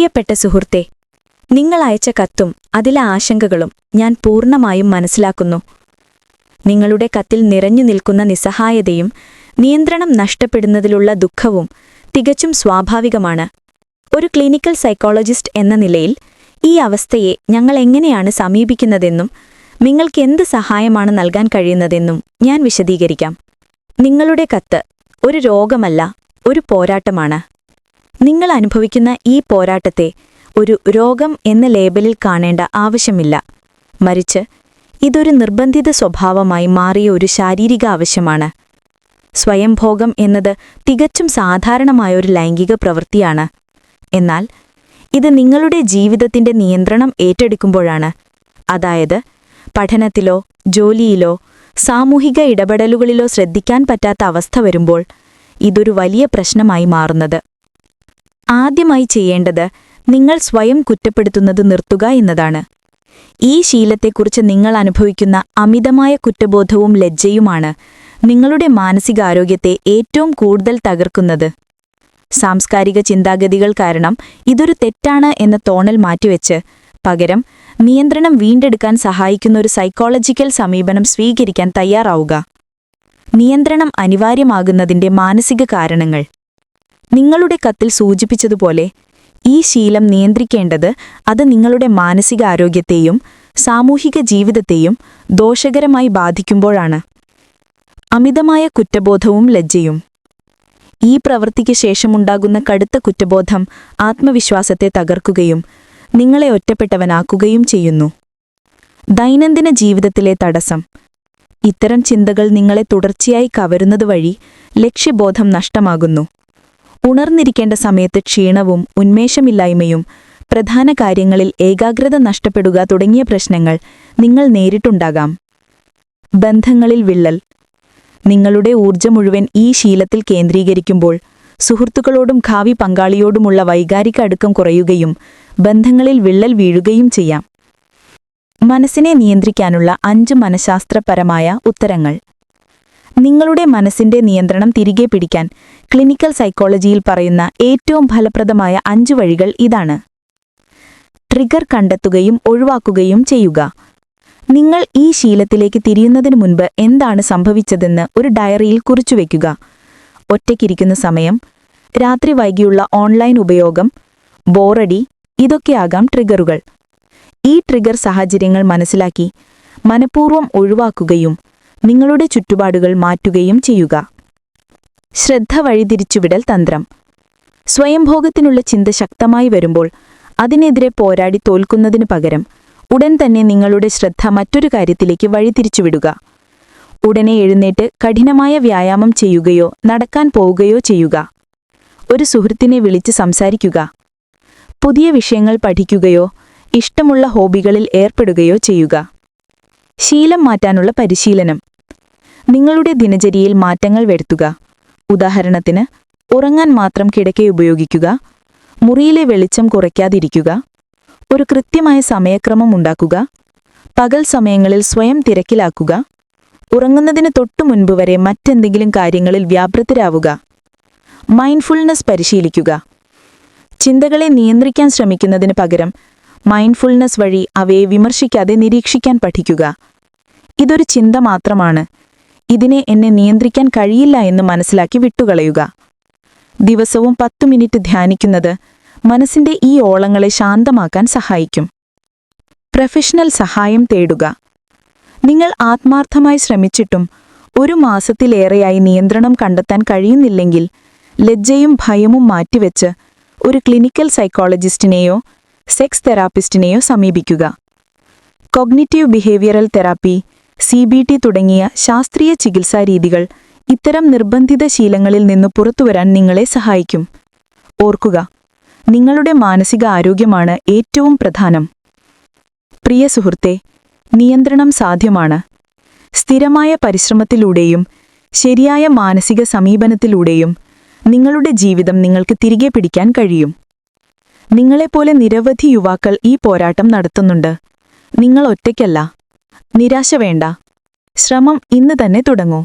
പ്രിയപ്പെട്ട സുഹൃത്തെ നിങ്ങൾ അയച്ച കത്തും അതിലെ ആശങ്കകളും ഞാൻ പൂർണമായും മനസ്സിലാക്കുന്നു. നിങ്ങളുടെ കത്തിൽ നിറഞ്ഞു നിൽക്കുന്ന നിസ്സഹായതയും നിയന്ത്രണം നഷ്ടപ്പെടുന്നതിലുള്ള ദുഃഖവും തികച്ചും സ്വാഭാവികമാണ്. ഒരു ക്ലിനിക്കൽ സൈക്കോളജിസ്റ്റ് എന്ന നിലയിൽ ഈ അവസ്ഥയെ ഞങ്ങൾ എങ്ങനെയാണ് സമീപിക്കുന്നതെന്നും നിങ്ങൾക്ക് എന്ത് സഹായമാണ് നൽകാൻ കഴിയുന്നതെന്നും ഞാൻ വിശദീകരിക്കാം. നിങ്ങളുടെ കത്ത് ഒരു രോഗമല്ല ഒരു പോരാട്ടമാണ്. നിങ്ങൾ അനുഭവിക്കുന്ന ഈ പോരാട്ടത്തെ ഒരു രോഗം എന്ന ലേബലിൽ കാണേണ്ട ആവശ്യമില്ല. മറിച്ച് ഇതൊരു നിർബന്ധിത സ്വഭാവമായി മാറിയ ഒരു ശാരീരിക ആവശ്യമാണ്. സ്വയംഭോഗം എന്നത് തികച്ചും സാധാരണമായ ഒരു ലൈംഗിക പ്രവൃത്തിയാണ്. എന്നാൽ ഇത് നിങ്ങളുടെ ജീവിതത്തിന്റെ നിയന്ത്രണം ഏറ്റെടുക്കുമ്പോഴാണ്. അതായത് പഠനത്തിലോ ജോലിയിലോ സാമൂഹിക ഇടപെടലുകളിലോ ശ്രദ്ധിക്കാൻ പറ്റാത്ത അവസ്ഥ വരുമ്പോൾ ഇതൊരു വലിയ പ്രശ്നമായി മാറുന്നത്. ആദ്യമായി ചെയ്യേണ്ടത് നിങ്ങൾ സ്വയം കുറ്റപ്പെടുത്തുന്നത് നിർത്തുക എന്നതാണ്. ഈ ശീലത്തെക്കുറിച്ച് നിങ്ങൾ അനുഭവിക്കുന്ന അമിതമായ കുറ്റബോധവും ലജ്ജയുമാണ് നിങ്ങളുടെ മാനസികാരോഗ്യത്തെ ഏറ്റവും കൂടുതൽ തകർക്കുന്നത്. സാംസ്കാരിക ചിന്താഗതികൾ കാരണം ഇതൊരു തെറ്റാണ് എന്ന തോന്നൽ മാറ്റിവെച്ച് പകരം നിയന്ത്രണം വീണ്ടെടുക്കാൻ സഹായിക്കുന്ന ഒരു സൈക്കോളജിക്കൽ സമീപനം സ്വീകരിക്കാൻ തയ്യാറാവുക. നിയന്ത്രണം അനിവാര്യമാകുന്നതിന്റെ മാനസിക കാരണങ്ങൾ. നിങ്ങളുടെ കത്തിൽ സൂചിപ്പിച്ചതുപോലെ ഈ ശീലം നിയന്ത്രിക്കേണ്ടത് അത് നിങ്ങളുടെ മാനസികാരോഗ്യത്തെയും സാമൂഹിക ജീവിതത്തെയും ദോഷകരമായി ബാധിക്കുമ്പോഴാണ്. അമിതമായ കുറ്റബോധവും ലജ്ജയും. ഈ പ്രവൃത്തിക്ക് ശേഷമുണ്ടാകുന്ന കടുത്ത കുറ്റബോധം ആത്മവിശ്വാസത്തെ തകർക്കുകയും നിങ്ങളെ ഒറ്റപ്പെട്ടവനാക്കുകയും ചെയ്യുന്നു. ദൈനംദിന ജീവിതത്തിലെ തടസ്സം. ഇത്തരം ചിന്തകൾ നിങ്ങളെ തുടർച്ചയായി കവരുന്നതുവഴി ലക്ഷ്യബോധം നഷ്ടമാകുന്നു. ഉണർന്നിരിക്കേണ്ട സമയത്ത് ക്ഷീണവും ഉന്മേഷമില്ലായ്മയും പ്രധാന കാര്യങ്ങളിൽ ഏകാഗ്രത നഷ്ടപ്പെടുക തുടങ്ങിയ പ്രശ്നങ്ങൾ നിങ്ങൾ നേരിട്ടുണ്ടാകാം. ബന്ധങ്ങളിൽ വിള്ളൽ. നിങ്ങളുടെ ഊർജം മുഴുവൻ ഈ ശീലത്തിൽ കേന്ദ്രീകരിക്കുമ്പോൾ സുഹൃത്തുക്കളോടും ഭാവി പങ്കാളിയോടുമുള്ള വൈകാരിക അടുക്കം കുറയുകയും ബന്ധങ്ങളിൽ വിള്ളൽ വീഴുകയും ചെയ്യാം. മനസ്സിനെ നിയന്ത്രിക്കാനുള്ള അഞ്ച് മനഃശാസ്ത്രപരമായ ഉത്തരങ്ങൾ. നിങ്ങളുടെ മനസ്സിന്റെ നിയന്ത്രണം തിരികെ പിടിക്കാൻ ക്ലിനിക്കൽ സൈക്കോളജിയിൽ പറയുന്ന ഏറ്റവും ഫലപ്രദമായ അഞ്ച് വഴികൾ ഇതാണ്. ട്രിഗർ കണ്ടെത്തുകയും ഒഴിവാക്കുകയും ചെയ്യുക. നിങ്ങൾ ഈ ശീലത്തിലേക്ക് തിരിയുന്നതിന് മുൻപ് എന്താണ് സംഭവിച്ചതെന്ന് ഒരു ഡയറിയിൽ കുറിച്ചു കുറിച്ചുവെക്കുക ഒറ്റയ്ക്കിരിക്കുന്ന സമയം രാത്രി വൈകിയുള്ള ഓൺലൈൻ ഉപയോഗം ബോറടി ഇതൊക്കെയാകാം ട്രിഗറുകൾ. ഈ ട്രിഗർ സാഹചര്യങ്ങൾ മനസ്സിലാക്കി മനഃപൂർവം ഒഴിവാക്കുകയും നിങ്ങളുടെ ചുറ്റുപാടുകൾ മാറ്റുകയും ചെയ്യുക. ശ്രദ്ധ വഴിതിരിച്ചുവിടൽ തന്ത്രം. സ്വയംഭോഗത്തിനുള്ള ചിന്ത ശക്തമായി വരുമ്പോൾ അതിനെതിരെ പോരാടി തോൽക്കുന്നതിനു പകരം ഉടൻ തന്നെ നിങ്ങളുടെ ശ്രദ്ധ മറ്റൊരു കാര്യത്തിലേക്ക് വഴിതിരിച്ചുവിടുക. ഉടനെ എഴുന്നേറ്റ് കഠിനമായ വ്യായാമം ചെയ്യുകയോ നടക്കാൻ പോവുകയോ ചെയ്യുക. ഒരു സുഹൃത്തിനെ വിളിച്ച് സംസാരിക്കുക. പുതിയ വിഷയങ്ങൾ പഠിക്കുകയോ ഇഷ്ടമുള്ള ഹോബികളിൽ ഏർപ്പെടുകയോ ചെയ്യുക. ശീലം മാറ്റാനുള്ള പരിശീലനം. നിങ്ങളുടെ ദിനചര്യയിൽ മാറ്റങ്ങൾ വരുത്തുക. ഉദാഹരണത്തിന് ഉറങ്ങാൻ മാത്രം കിടക്കെ ഉപയോഗിക്കുക. മുറിയിലെ വെളിച്ചം കുറയ്ക്കാതിരിക്കുക. ഒരു കൃത്യമായ സമയക്രമം ഉണ്ടാക്കുക. പകൽ സമയങ്ങളിൽ സ്വയം തിരക്കിലാക്കുക. ഉറങ്ങുന്നതിന് തൊട്ടു മുൻപ് വരെ മറ്റെന്തെങ്കിലും കാര്യങ്ങളിൽ വ്യാപൃതരാവുക. മൈൻഡ്ഫുൾനെസ് പരിശീലിക്കുക. ചിന്തകളെ നിയന്ത്രിക്കാൻ ശ്രമിക്കുന്നതിന് പകരം മൈൻഡ്ഫുൾനെസ് വഴി അവയെ വിമർശിക്കാതെ നിരീക്ഷിക്കാൻ പഠിക്കുക. ഇതൊരു ചിന്ത മാത്രമാണ്. ഇതിനെ എന്നെ നിയന്ത്രിക്കാൻ കഴിയില്ല എന്ന് മനസ്സിലാക്കി വിട്ടുകളയുക. ദിവസവും പത്തു മിനിറ്റ് ധ്യാനിക്കുന്നത് മനസ്സിന്റെ ഈ ഓളങ്ങളെ ശാന്തമാക്കാൻ സഹായിക്കും. പ്രൊഫഷണൽ സഹായം തേടുക. നിങ്ങൾ ആത്മാർത്ഥമായി ശ്രമിച്ചിട്ടും ഒരു മാസത്തിലേറെയായി നിയന്ത്രണം കണ്ടെത്താൻ കഴിയുന്നില്ലെങ്കിൽ ലജ്ജയും ഭയവും മാറ്റിവെച്ച് ഒരു ക്ലിനിക്കൽ സൈക്കോളജിസ്റ്റിനെയോ സെക്സ് തെറാപ്പിസ്റ്റിനെയോ സമീപിക്കുക. Cognitive behavioural therapy C B T തുടങ്ങിയ ശാസ്ത്രീയ ചികിത്സാരീതികൾ ഇത്തരം നിർബന്ധിത ശീലങ്ങളിൽ നിന്ന് പുറത്തുവരാൻ നിങ്ങളെ സഹായിക്കും. ഓർക്കുക നിങ്ങളുടെ മാനസിക ആരോഗ്യമാണ് ഏറ്റവും പ്രധാനം. പ്രിയ സുഹൃത്തെ നിയന്ത്രണം സാധ്യമാണ്. സ്ഥിരമായ പരിശ്രമത്തിലൂടെയും ശരിയായ മാനസിക സമീപനത്തിലൂടെയും നിങ്ങളുടെ ജീവിതം നിങ്ങൾക്ക് തിരികെ പിടിക്കാൻ കഴിയും. നിങ്ങളെപ്പോലെ നിരവധി യുവാക്കൾ ഈ പോരാട്ടം നടത്തുന്നുണ്ട്. നിങ്ങൾ ഒറ്റയ്ക്കല്ല നിരാശ വേണ്ട. ശ്രമം ഇന്ന് തന്നെ തുടങ്ങൂ.